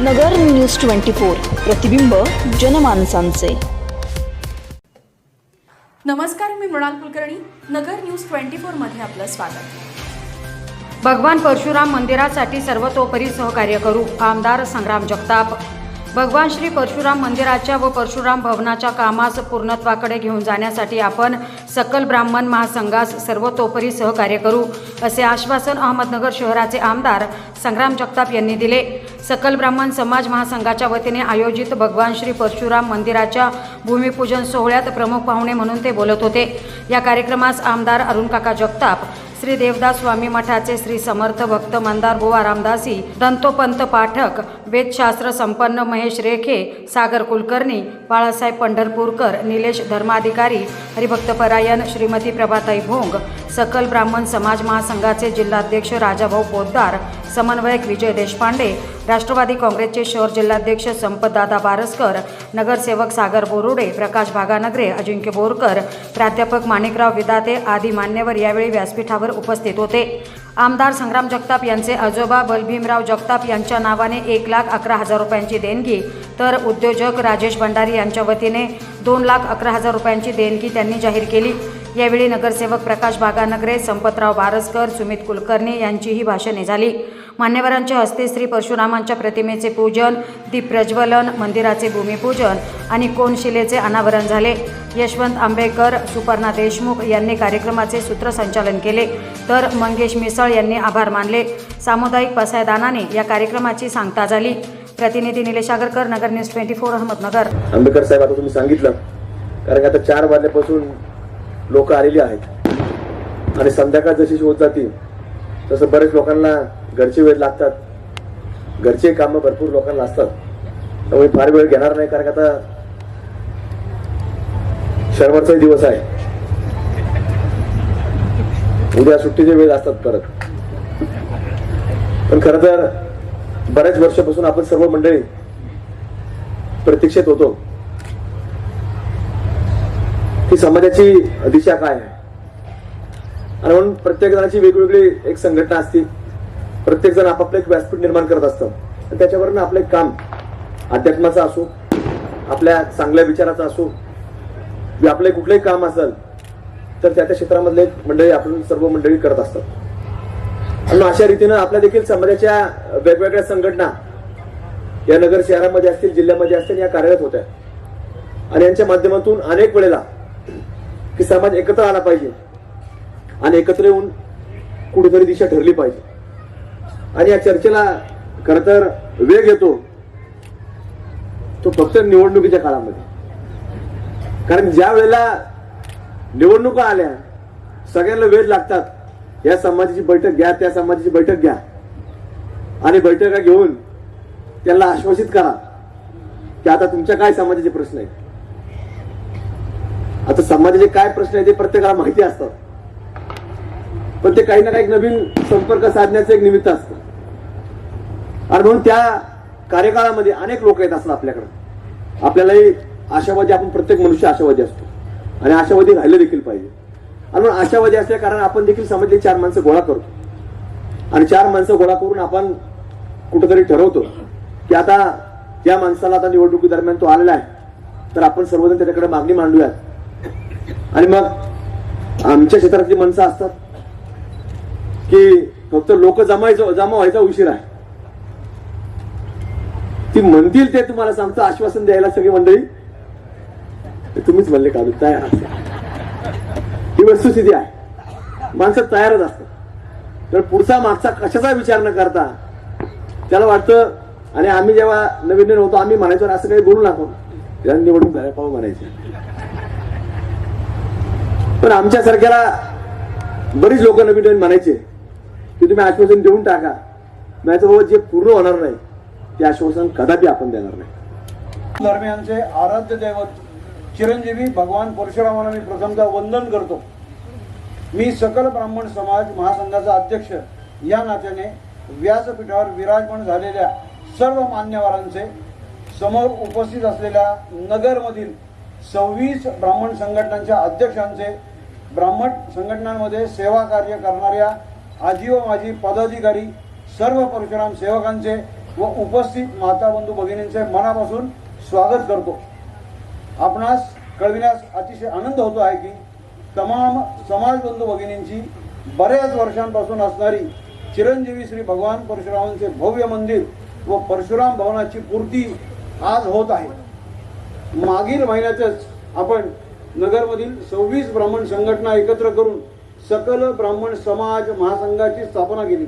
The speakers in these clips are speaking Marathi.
नगर न्यूज ट्वेंटी फोर प्रतिबिंब जनमानसांचे. नमस्कार मी मृणाल कुलकर्णी. नगर न्यूज ट्वेंटी फोरमध्ये आपलं स्वागत. भगवान परशुराम मंदिरासाठी सर्वतोपरी सहकार्य करू आमदार संग्राम जगताप. भगवान श्री परशुराम मंदिराच्या व परशुराम भवनाच्या कामास पूर्णत्वाकडे घेऊन जाण्यासाठी आपण सकल ब्राह्मण महासंघास सर्वतोपरी सहकार्य करू असे आश्वासन अहमदनगर शहराचे आमदार संग्राम जगताप यांनी दिले. सकल ब्राह्मण समाज महासंघाच्या वतीने आयोजित भगवान श्री परशुराम मंदिराच्या भूमिपूजन सोहळ्यात प्रमुख पाहुणे म्हणून ते बोलत होते. या कार्यक्रमास आमदार अरुणकाका जगताप श्री देवदास स्वामी मठाचे श्री समर्थ भक्त मंदार बुवा रामदासी दंतोपंत पाठक वेदशास्त्र संपन्न महेश रेखे सागर कुलकर्णी बाळासाहेब पंढरपूरकर निलेश धर्माधिकारी हरिभक्तपरायण श्रीमती प्रभाताई भोंग सकल ब्राह्मण समाज महासंघाचे जिल्हाध्यक्ष राजाभाऊ पोद्दार समन्वयक विजय देशपांडे राष्ट्रवादी काँग्रेसचे शहर जिल्हाध्यक्ष संपतदादा बारसकर नगरसेवक सागर बोरुडे प्रकाश भागानगरे अजिंक्य बोरकर प्राध्यापक माणिकराव विदाते आदी मान्यवर यावेळी व्यासपीठावर उपस्थित होते. आमदार संग्राम जगताप यांचे आजोबा बलभीमराव जगताप यांच्या नावाने एक लाख अकरा हजार रुपयांची देणगी तर उद्योजक राजेश भंडारी यांच्या वतीने दोन लाख अकरा हजार रुपयांची देणगी त्यांनी जाहीर केली. यावेळी नगरसेवक प्रकाश बागानगरे संपतराव बारसकर सुमित कुलकर्णी यांचीही भाषणे झाली. मान्यवरांच्या हस्ते श्री परशुरामांच्या प्रतिमेचे पूजन दीपप्रज्वलन मंदिराचे भूमिपूजन आणि कोनशिलेचे अनावरण झाले. यशवंत आंबेकर सुपर्णा देशमुख यांनी कार्यक्रमाचे सूत्रसंचालन केले. तर मंगेश मिसळ यांनी आभार मानले. सामुदायिक पसायदानाने या कार्यक्रमाची सांगता झाली. प्रतिनिधी Nilesh Agarkar Nagar news twenty four Ahmednagar. Ambedkar साहेब आता तुम्ही सांगितलं. कारण आता चार वाजल्यापासून लोक आलेली आहेत. आणि संध्याकाळ जशी होत जातील तसं बरेच लोकांना घरचे वेळ लागतात. घरचे कामं भरपूर लोकांना असतात. त्यामुळे फार वेळ घेणार नाही कारण आता शनिवारचाही दिवस आहे. उद्या सुट्टीचे वेळ असतात परत. पण खरं तर बऱ्याच वर्षापासून आपण सर्व मंडळी प्रतीक्षेत होतो. की समाजाची दिशा काय आहे? आणि म्हणून प्रत्येक जणाची वेगवेगळी एक संघटना असते. प्रत्येक जण आपापलं एक व्यासपीठ निर्माण करत असतं. आणि त्याच्यावरनं आपलं एक काम अध्यात्माचं असो आपल्या चांगल्या विचाराचं असो आपलं कुठलंही काम असेल तर त्या त्या क्षेत्रामधले मंडळी आपण सर्व मंडळी करत असतात. आणि अशा रीतीनं आपल्या देखील समाजाच्या वेगवेगळ्या संघटना या नगर शहरामध्ये असतील जिल्ह्यामध्ये असतील या कार्यरत होत्या. आणि यांच्या माध्यमातून अनेक वेळेला की समाज एकत्र आला पाहिजे. आणि एकत्र येऊन कुठेतरी दिशा ठरली पाहिजे. आणि या चर्चेला खर तर वेग येतो. तो फक्त निवडणुकीच्या काळामध्ये. कारण ज्या वेळेला निवडणुका आल्या सगळ्यांना वेळ लागतात. या समाजाची बैठक घ्या त्या समाजाची बैठक घ्या. आणि बैठका घेऊन त्यांना आश्वासित करा की आता तुमच्या काय समाजाचे प्रश्न आहेत? आता समाजाचे काय प्रश्न आहेत ते प्रत्येकाला माहिती असतात पण ते काही ना काही नवीन संपर्क साधण्याचं एक निमित्त असतं. आणि म्हणून त्या कार्यकाळामध्ये अनेक लोक येत असतात आपल्याकडे. आपल्यालाही आशावादी आपण प्रत्येक मनुष्य आशावादी असतो. आणि आशावादी राहिलं देखील पाहिजे. आणि म्हणून आशावादी असल्या कारण आपण देखील समाजातली चार माणसं गोळा करतो. आणि चार माणसं गोळा करून आपण कुठंतरी ठरवतो की आता त्या माणसाला आता निवडणुकी दरम्यान तो आलेला आहे तर आपण सर्वजण त्याच्याकडे मागणी मांडूयात. आणि मग आमच्या क्षेत्रातली माणसं असतात की फक्त लोक जमायचं जमा व्हायचा उशीर आहे. ती म्हणतील ते तुम्हाला सांगतो आश्वासन द्यायला सगळी मंडळी. तुम्हीच म्हणले का तयार असतात ही वस्तुस्थिती आहे. माणसं तयारच असतात. तर पुढचा मागचा कशाचा विचार न करता त्याला वाटतं आणि आम्ही जेव्हा नवीन नवीन होतो आम्ही म्हणायचो असं काही बोलू नको. त्याला निवडून जायला पाहू म्हणायचे. पण आमच्यासारख्याला बरीच लोक नवीन नवीन म्हणायचे की तुम्ही आश्वासन देऊन टाका. नाही तर हो जे पूर्ण होणार नाही. ते आश्वासन कदापि आपण देणार नाही. दरम्यानचे आराध्य दैवत चिरंजीवी भगवान परशुरामाला मी प्रथमतः वंदन करतो. मी सकल ब्राह्मण समाज महासंघाचा अध्यक्ष या नात्याने व्यासपीठावर विराजमान झालेल्या सर्व मान्यवरांचे समोर उपस्थित असलेल्या नगरमधील सव्वीस ब्राह्मण संघटनांच्या अध्यक्षांचे ब्राह्मण संघटनांमध्ये सेवा कार्य करणाऱ्या आजी व माजी पदाधिकारी सर्व परशुराम सेवकांचे व उपस्थित माता बंधू भगिनींचे मनापासून स्वागत करतो. आपणास कळविण्यास अतिशय आनंद होतो आहे की तमाम समाज बंधू भगिनींची बऱ्याच वर्षांपासून असणारी चिरंजीवी श्री भगवान परशुरामांचे भव्य मंदिर व परशुराम भवनाची पूर्ती आज होत आहे. मागील महिन्यातच आपण नगरमधील सव्वीस ब्राह्मण संघटना एकत्र करून सकल ब्राह्मण समाज महासंघाची स्थापना केली.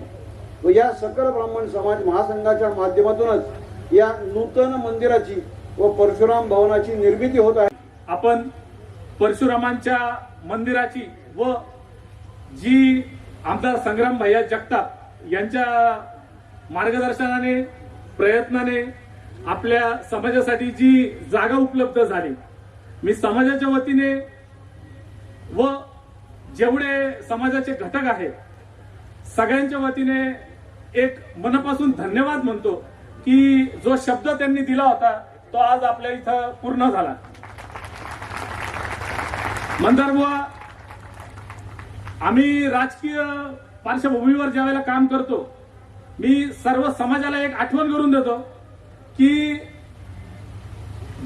व या सकल ब्राह्मण समाज महासंघाच्या माध्यमातूनच या नूतन मंदिराची व परशुराम भवनाची निर्मिती होत आहे. आपण परशुरामांच्या मंदिराची व जी आमदार संग्राम भैया जगताप यांच्या मार्गदर्शनाने प्रयत्नाने आपल्या समाजासाठी जी जागा उपलब्ध झाली मी समाजाच्या वतीने व जेवढे समाजाचे घटक आहेत सगळ्यांच्या वतीने एक मनापासून धन्यवाद म्हणतो की जो शब्द त्यांनी दिला होता तो आज आपल्या इथं पूर्ण झाला. मंदारबुवा आम्ही राजकीय पार्श्वभूमीवर ज्या वेळेला काम करतो मी सर्व समाजाला एक आठवण करून देतो की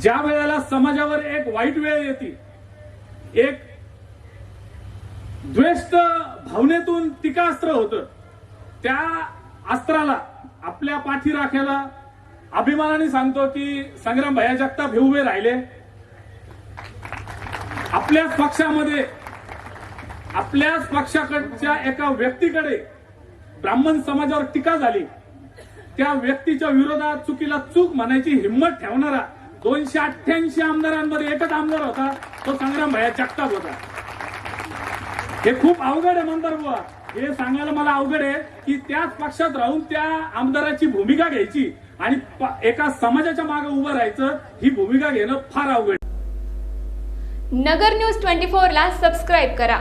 ज्या वेळेला समाजावर एक वाईट वेळ येते एक द्वेष्ट भावनेतून टीकास्त्र होतं त्या अस्त्राला आपल्या पाठी राखायला अभिमानाने सांगतो की संग्राम भया जगताप हे उभे राहिले. आपल्याच पक्षामध्ये आपल्याच पक्षाकडच्या एका व्यक्तीकडे ब्राह्मण समाजावर टीका झाली. त्या व्यक्तीच्या विरोधात चुकीला चूक म्हणायची हिंमत ठेवणारा दोनशे अठ्ठ्याऐंशी आमदारांमध्ये एकच आमदार होता तो संग्राम भया जगताप होता. हे खूप अवघड आहे मंदार बुवा. हे सांगायला मला अवघड आहे की त्याच पक्षात राहून त्या आमदाराची भूमिका घ्यायची आणि एका समाजाच्या मागे उभं राहायचं ही भूमिका घेणं फार अवघड आहे. नगर न्यूज ट्वेंटी फोर ला सबस्क्राईब करा